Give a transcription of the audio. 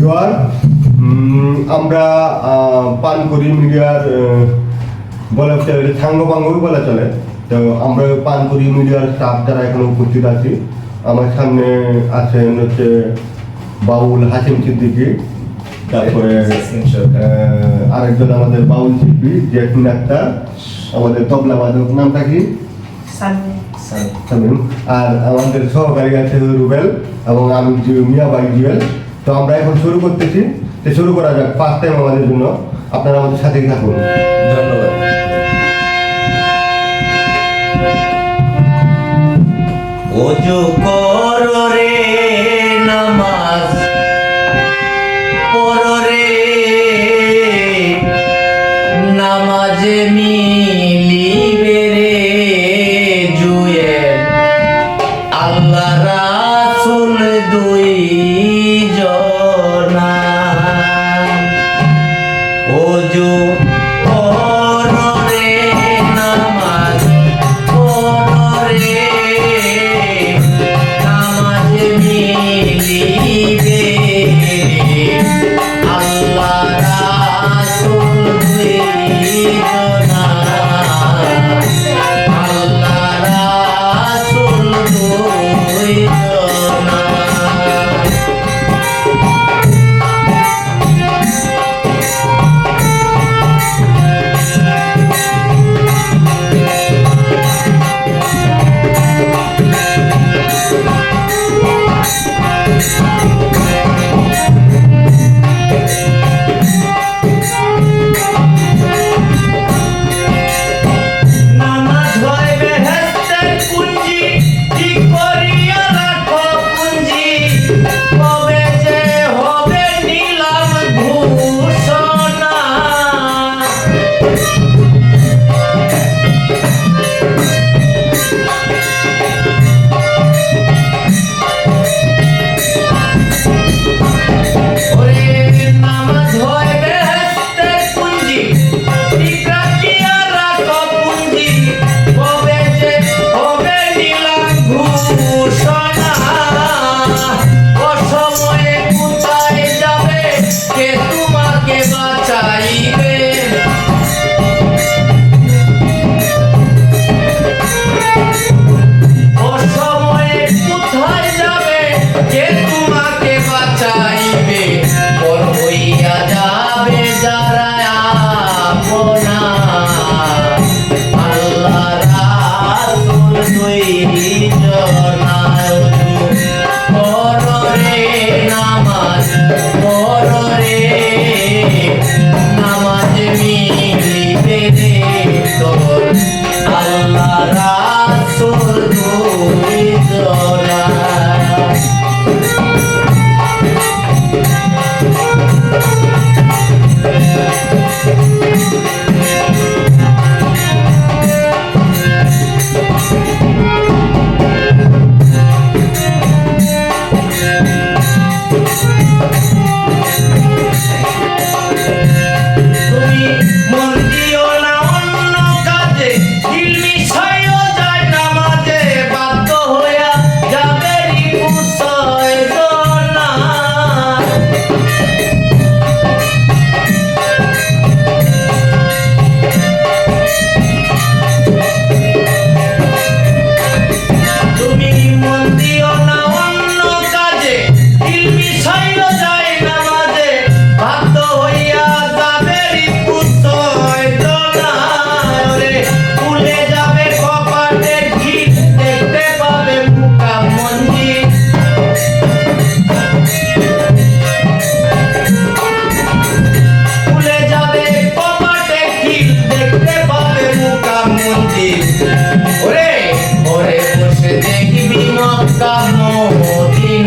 ভিওয়ার আমরা আহ, পানকরি মিডিয়ার বলা চলে সাঙ্গ পাঙ্গই বলা চলে। তো আমরা পানকরি মিডিয়ার স্টাফ যারা এখানে উপস্থিত আছি। আমার সামনে আছেন হচ্ছে বাউল হাসিম সিদ্দিকি তারপরে আরেকজন আমাদের বাউল শিল্পী জেসমিন আক্তার আমাদের তবলা বাদক নামটা কি? আর আমাদের সহকারী আছে রুবেল এবং আমি জু- মিয়াবাই জুয়েল। তো আমরা এখন শুরু করতেছি। তো শুরু করা যাক ফার্স্ট টাইম আমাদের জন্য। আপনারা আমাদের সাথেই থাকুন। ধন্যবাদ। ওজু কর রে